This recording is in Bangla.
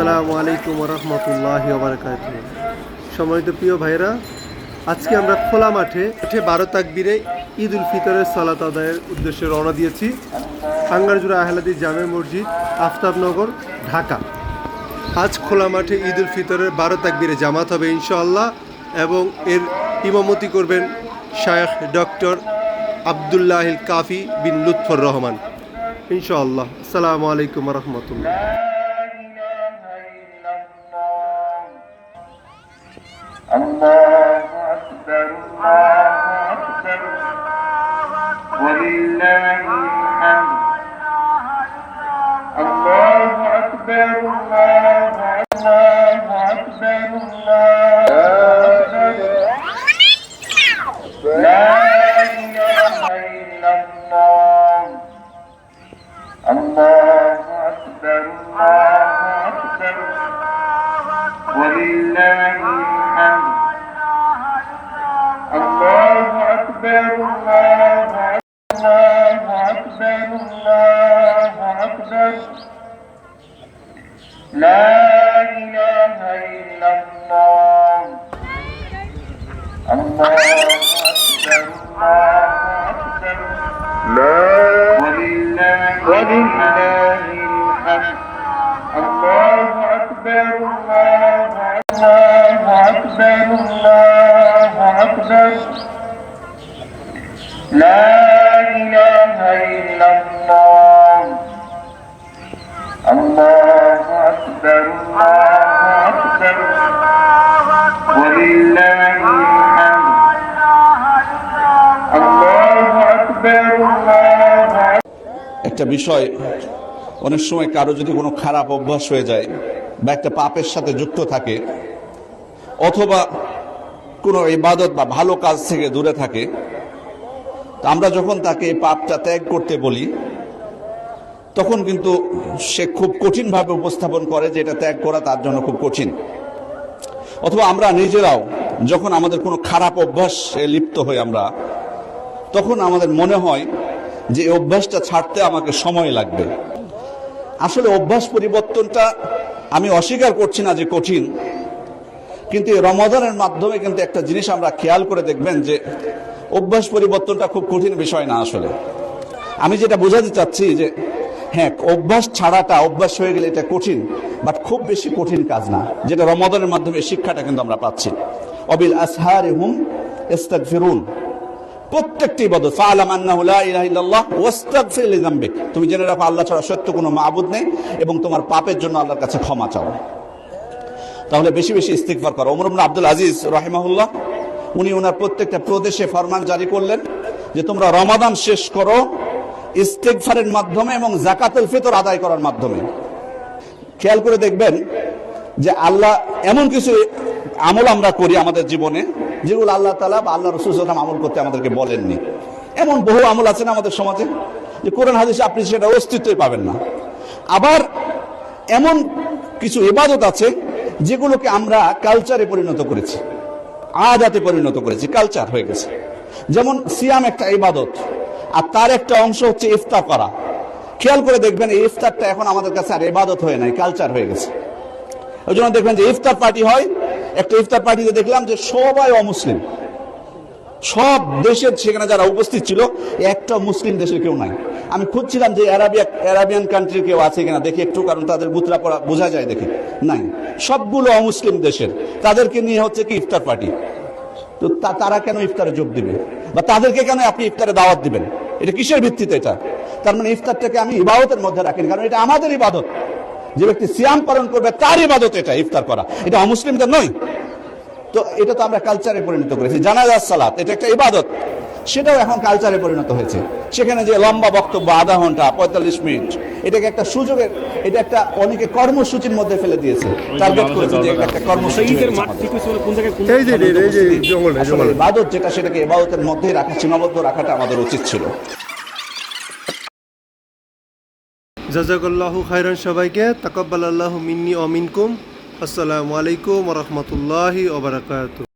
আসসালামু আলাইকুম রহমতুল্লাহ বারকাত সম্মানিত প্রিয় ভাইরা আজকে আমরা খোলা মাঠে উঠে বারো তাকবিরে ঈদ উল ফিতরের সালাত আদায়ের উদ্দেশ্যে রওনা দিয়েছি। আঙ্গারজুরা আহলাদি জামে মসজিদ, আফতাবনগর, ঢাকা। আজ খোলা মাঠে ঈদ উল ফিতরের বারো তাকবিরে জামাত হবে ইনশাআল্লাহ এবং এর ইমামতি করবেন শায়েখ ডক্টর আবদুল্লাহিল কাফি বিন লুৎফর রহমান। ইনশাআল্লাহ। আসসালামু আলাইকুম রহমতুল্লাহ। الله أكبر ولله الحمد الله أكبر الله الله أكبر الله لا إله إلا الله لا إله إلا الله. الله أكبر. الله أكبر لا. ولله ولله الحمد. الله أكبر. الله الله أكبر. الله একটা বিষয়, অনেক সময় কারও যদি কোনো খারাপ অভ্যাস হয়ে যায় বা একটা পাপের সাথে যুক্ত থাকে, অথবা কোনো ইবাদত বা ভালো কাজ থেকে দূরে থাকে আমরা যখন তাকে এই পাপটা ত্যাগ করতে বলি, তখন কিন্তু সে খুব কঠিনভাবে উপস্থাপন করে যে এটা ত্যাগ করা তার জন্য খুব কঠিন। অথবা আমরা নিজেরাও যখন আমাদের কোনো খারাপ অভ্যাসে লিপ্ত হই আমরা, তখন আমাদের মনে হয় যে অভ্যাসটা ছাড়তে আমাকে সময় লাগবে। আসলে অভ্যাস পরিবর্তনটা আমি অস্বীকার করছি না যে কঠিন, কিন্তু এই রমাদানের মাধ্যমে কিন্তু একটা জিনিস আমরা খেয়াল করে দেখবেন যে অভ্যাস পরিবর্তনটা খুব কঠিন বিষয় না আসলে। আমি যেটা বোঝাতে চাচ্ছি যে হ্যাঁ অভ্যাস ছাড়াটা, অভ্যাস হয়ে গেলে এটা কঠিন, বাট খুব বেশি কঠিন কাজ না, যেটা রমাদানের মাধ্যমে শিক্ষাটা কিন্তু আমরা পাচ্ছি। অবিল আসহারে হুম ইস্তাগফিরুন। প্রত্যেকটি ইবাদত। ফাআলাম তুমি জেনে রাখো, আল্লাহ ছাড়া সত্য কোনো মাবুদ নেই এবং তোমার পাপের জন্য আল্লাহর কাছে ক্ষমা চাও। তাহলে বেশি বেশি ইস্তিগফার করো। ইবনে আব্দুল আজিজ রাহিমাহুল্লাহ, উনি ওনার প্রত্যেকটা প্রদেশে ফরমান জারি করলেন যে তোমরা রমাদান শেষ করো ইস্তিগফারের মাধ্যমে এবং জাকাতুল ফিতর আদায় করার মাধ্যমে। খেয়াল করে দেখবেন যে আল্লাহ এমন কিছু আমল আমরা করি আমাদের জীবনে যেগুলো আল্লাহ তালা বা আল্লাহ রসুল সাল্লাম আমল করতে আমাদেরকে বলেননি। এমন বহু আমল আছে না আমাদের সমাজে যে কোরআন, হাদিসে আপনি সেটা অস্তিত্বই পাবেন না। আবার এমন কিছু ইবাদত আছে যেগুলোকে আমরা কালচারে পরিণত করেছি আদাতে পরিণত করেছি কালচার হয়ে গেছে। যেমন সিয়াম একটা ইবাদত, আর তার একটা অংশ হচ্ছে ইফতার করা। খেয়াল করে দেখবেন এই ইফতারটা এখন আমাদের কাছে আর ইবাদত হয়ে নাই কালচার হয়ে গেছে। ওই জন্য দেখবেন যে ইফতার পার্টি হয় একটা ইফতার পার্টিতে দেখলাম যে সবাই অমুসলিম। সব দেশের সেখানে যারা উপস্থিত ছিল, একটা মুসলিম দেশের কেউ নাই। আমি খুঁজছিলাম যে অ্যারাবিয়া, অ্যারাবিয়ান কান্ট্রির কেউ আছে কিনা, দেখি একটু, কারণ তাদের বুতরা পড়া বোঝা যায় দেখি। নাই। সবগুলো অমুসলিম দেশের। তাদেরকে নিয়ে হচ্ছে কি ইফতার পার্টি। তো, তারা কেন ইফতারে যোগ দিবে? বা তাদেরকে কেন আপনি ইফতারে দাওয়াত দিবেন? এটা কিসের ভিত্তিতে এটা? তার মানে ইফতারটাকে আমি ইবাদতের মধ্যে রাখেন, কারণ এটা আমাদের ইবাদত। যে ব্যক্তি সিয়াম পালন করবে তার ইবাদত এটা ইফতার করা এটা অমুসলিমদের নয় তো এটা তো আমরা কালচারে পরিণত করেছি জানাজার সালাত এটা একটা ইবাদত সেটাও এখন কালচারে পরিণত হয়েছে সেখানে যে লম্বা বক্তব্য আধা ঘণ্টা পঁয়তাল্লিশ মিনিট এটাকে একটা সুযোগের এটা একটা অনেকে কর্মসূচির মধ্যে ফেলে দিয়েছে টার্গেট করেছে যে এটা একটা কর্মসূচি হয়ে গেছে আমাদের। এই যে এই যে জঙ্গল আসলে জঙ্গল ইবাদত যেটা সেটাকে ইবাদতের মধ্যে রাখা সীমাবদ্ধ রাখাটা আমাদের উচিত ছিল জাজাকাল্লাহু খাইরান সবাইকে তাকাব্বাল আল্লাহ মিন্নি অমিনকুম আসসালামু আলাইকুম রহমতুল্লাহি ওবরাকাতু